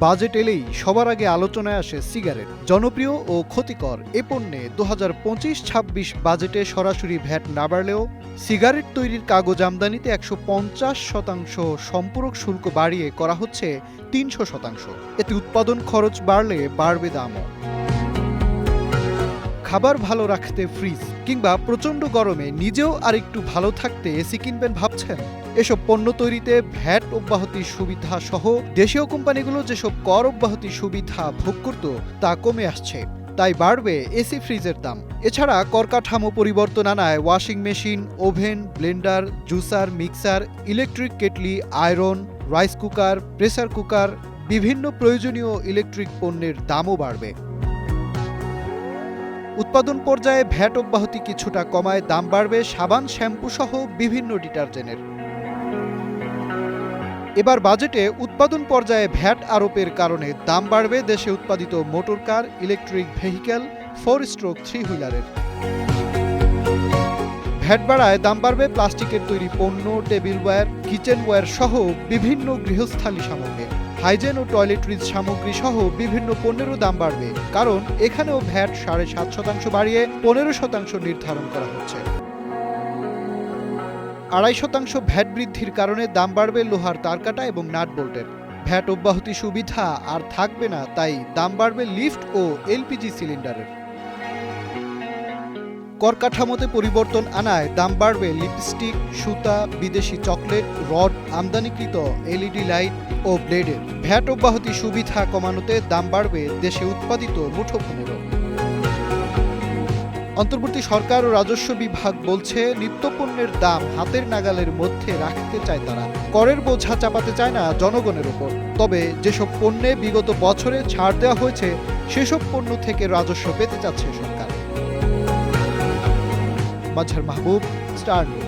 Budget এলেই সবার আগে আলোচনায় আসে সিগারেট। জনপ্রিয় ও ক্ষতিকর এ পণ্যে দু হাজার পঁচিশ ছাব্বিশ বাজেটে সরাসরি ভ্যাট না বাড়লেও সিগারেট তৈরির কাগজ আমদানিতে একশো পঞ্চাশ শতাংশ সম্পূরক শুল্ক বাড়িয়ে করা হচ্ছে তিনশো শতাংশ। এতে উৎপাদন খরচ বাড়লে বাড়বে দামও। খাবার ভালো রাখতে ফ্রিজ। কিংবা প্রচণ্ড গরমে নিজেও আর একটু ভালো থাকতে এসি কিনবেন ভাবছেন? এসব পণ্য তৈরিতে ভ্যাট অব্যাহতির সুবিধা সহ দেশীয় কোম্পানিগুলো যেসব কর অব্যাহতি সুবিধা ভোগ করত, তা কমে আসছে। তাই বাড়বে এসি ফ্রিজের দাম। এছাড়া করকাঠামো পরিবর্তন আনায় washing machine, oven, blender, juicer, mixer, electric kettle, iron, rice cooker, pressure cooker, বিভিন্ন প্রয়োজনীয় ইলেকট্রিক পণ্যের দামও বাড়বে। উৎপাদন পর্যায়ে ভ্যাট অব্যাহতি কিছুটা কমায়, দাম বাড়বে, সাবান, শ্যাম্পু সহ বিভিন্ন ডিটারজেন্টের। এবার বাজেটে উৎপাদন পর্যায়ে ভ্যাট আরোপের কারণে দাম বাড়বে দেশে উৎপাদিত motor car, electric vehicle four stroke, three হুইলারের। VAT বাড়ায়, দাম বাড়বে প্লাস্টিকের তৈরি পণ্য টেবিল ওয়্যার কিচেন ওয়্যার সহ বিভিন্ন গৃহস্থালী সামগ্রী। হাইজেন ও টয়লেট্রিজ সামগ্রী সহ বিভিন্ন পণ্যেরও দাম বাড়বে, কারণ এখানেও ভ্যাট সাড়ে সাত শতাংশ বাড়িয়ে পনেরো শতাংশ নির্ধারণ করা হচ্ছে। আড়াই শতাংশ ভ্যাট বৃদ্ধির কারণে দাম বাড়বে লোহার তারকাটা এবং নাট বোল্টের। ভ্যাট অব্যাহতি সুবিধা আর থাকবে না, তাই দাম বাড়বে লিফট ও এলপিজি সিলিন্ডারের। কর কাঠামোতে পরিবর্তন আনায় দাম বাড়বে লিপস্টিক, সুতা, বিদেশি চকলেট, রড, আমদানিকৃত এলইডি লাইট ও ব্লেডের। ভ্যাট অব্যাহতি সুবিধা কমানোতে দাম বাড়বে দেশে উৎপাদিত মুঠোফোনেরও। অন্তর্বর্তী সরকার ও রাজস্ব বিভাগ বলছে, নিত্যপণ্যের দাম হাতের নাগালের মধ্যে রাখতে চায় তারা। করের বোঝা চাপাতে চায় না জনগণের ওপর। তবে যেসব পণ্যে বিগত বছরে ছাড় দেওয়া হয়েছে, সেসব পণ্য থেকে রাজস্ব পেতে চাচ্ছে সরকার। मच्छर महबूब स्टार न्यूज